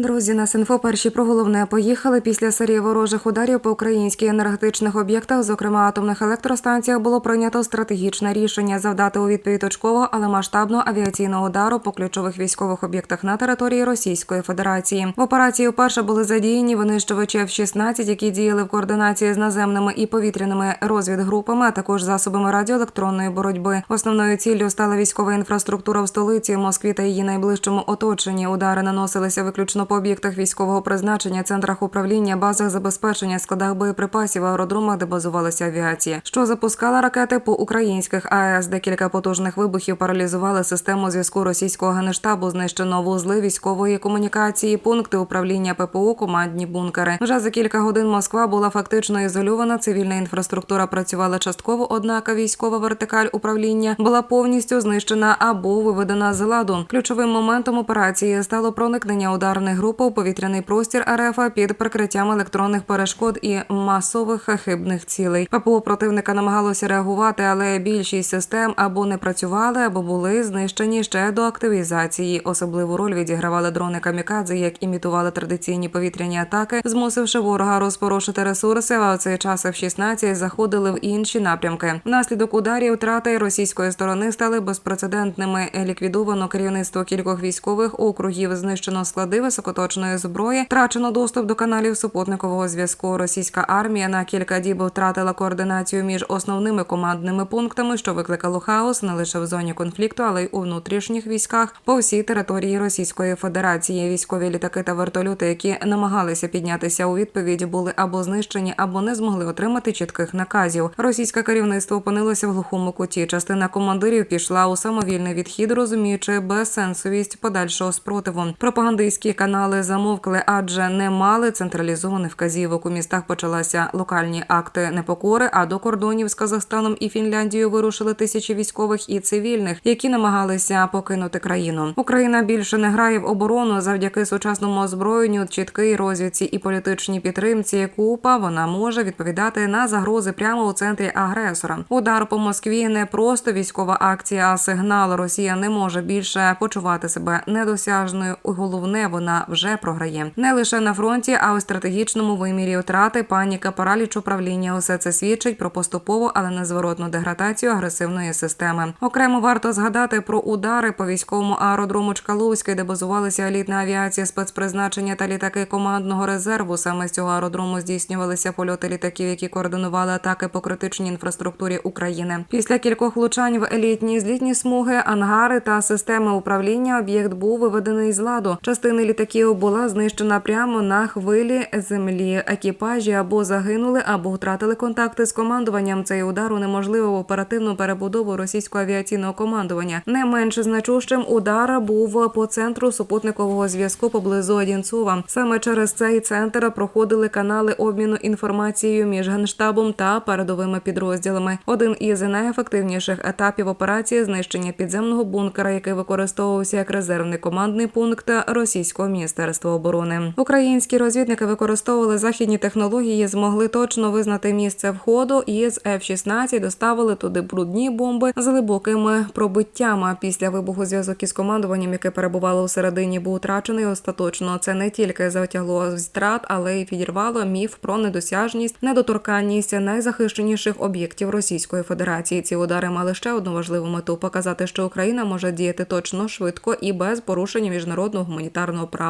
Друзі, на Синфо перші про головне поїхали після серії ворожих ударів по українських енергетичних об'єктах, зокрема атомних електростанціях, було прийнято стратегічне рішення завдати у відповідь точкового, але масштабного авіаційного удару по ключових військових об'єктах на території Російської Федерації. В операції вперше були задіяні винищувачі F-16, які діяли в координації з наземними і повітряними розвідгрупами, а також засобами радіоелектронної боротьби. Основною ціллю стала військова інфраструктура в столиці Москві та її найближчому оточенні. Удари наносилися виключно по об'єктах військового призначення, центрах управління, базах забезпечення, складах боєприпасів, аеродромах, де базувалася авіація, що запускала ракети по українських АЕС. Декілька потужних вибухів паралізували систему зв'язку російського генштабу. Знищено вузли військової комунікації, пункти управління ППО, командні бункери. Вже за кілька годин Москва була фактично ізольована. Цивільна інфраструктура працювала частково, однак військова вертикаль управління була повністю знищена або виведена з ладу. Ключовим моментом операції стало проникнення ударних груп у повітряний простір РФ під прикриттям електронних перешкод і масових хибних цілей. ППО противника намагалося реагувати, але більшість систем або не працювали, або були знищені ще до активізації. Особливу роль відігравали дрони камікадзе, як імітували традиційні повітряні атаки, змусивши ворога розпорошити ресурси. А у цей час F-16 заходили в інші напрямки. Внаслідок ударів втрати російської сторони стали безпрецедентними. Ліквідовано керівництво кількох військових округів, знищено склади високоточної зброї, втрачено доступ до каналів супутникового зв'язку. Російська армія на кілька діб втратила координацію між основними командними пунктами, що викликало хаос не лише в зоні конфлікту, але й у внутрішніх військах по всій території Російської Федерації. Військові літаки та вертольоти, які намагалися піднятися у відповідь, були або знищені, або не змогли отримати чітких наказів. Російське керівництво опинилося в глухому куті. Частина командирів пішла у самовільний відхід, розуміючи безсенсовість подальшого спротиву. Пропагандистські канали замовкли, адже не мали централізованих вказівок. У містах почалися локальні акти непокори. А до кордонів з Казахстаном і Фінляндією вирушили тисячі військових і цивільних, які намагалися покинути країну. Україна більше не грає в оборону завдяки сучасному озброєнню, чіткій розвідці і політичній підтримці. Купа вона може відповідати на загрози прямо у центрі агресора. Удар по Москві не просто військова акція, а сигнал. Росія не може більше почувати себе недосяжною. Головне, вона вже програє не лише на фронті, а й у стратегічному вимірі втрати, паніка, параліч управління. Усе це свідчить про поступову, але незворотну деградацію агресивної системи. Окремо варто згадати про удари по військовому аеродрому Чкаловський, де базувалася елітна авіація спецпризначення та літаки командного резерву. Саме з цього аеродрому здійснювалися польоти літаків, які координували атаки по критичній інфраструктурі України. Після кількох влучань в елітні злітні смуги, ангари та системи управління об'єкт був виведений з ладу. Частини літаків була знищена прямо на хвилі землі. Екіпажі або загинули, або втратили контакти з командуванням. Цей удар унеможливив оперативну перебудову російського авіаційного командування. Не менш значущим удар був по центру супутникового зв'язку поблизу Одінцова. Саме через цей центр проходили канали обміну інформацією між генштабом та передовими підрозділами. Один із найефективніших етапів операції знищення підземного бункера, який використовувався як резервний командний пункт російського міністерства оборони. Українські розвідники використовували західні технології, змогли точно визнати місце входу і з F-16 доставили туди брудні бомби з глибокими пробиттями. Після вибуху зв'язок із командуванням, яке перебувало у середині, був утрачений остаточно. Це не тільки затягло втрат, але й підірвало міф про недосяжність, недоторканність найзахищеніших об'єктів Російської Федерації. Ці удари мали ще одну важливу мету показати, що Україна може діяти точно, швидко і без порушення міжнародного гуманітарного права.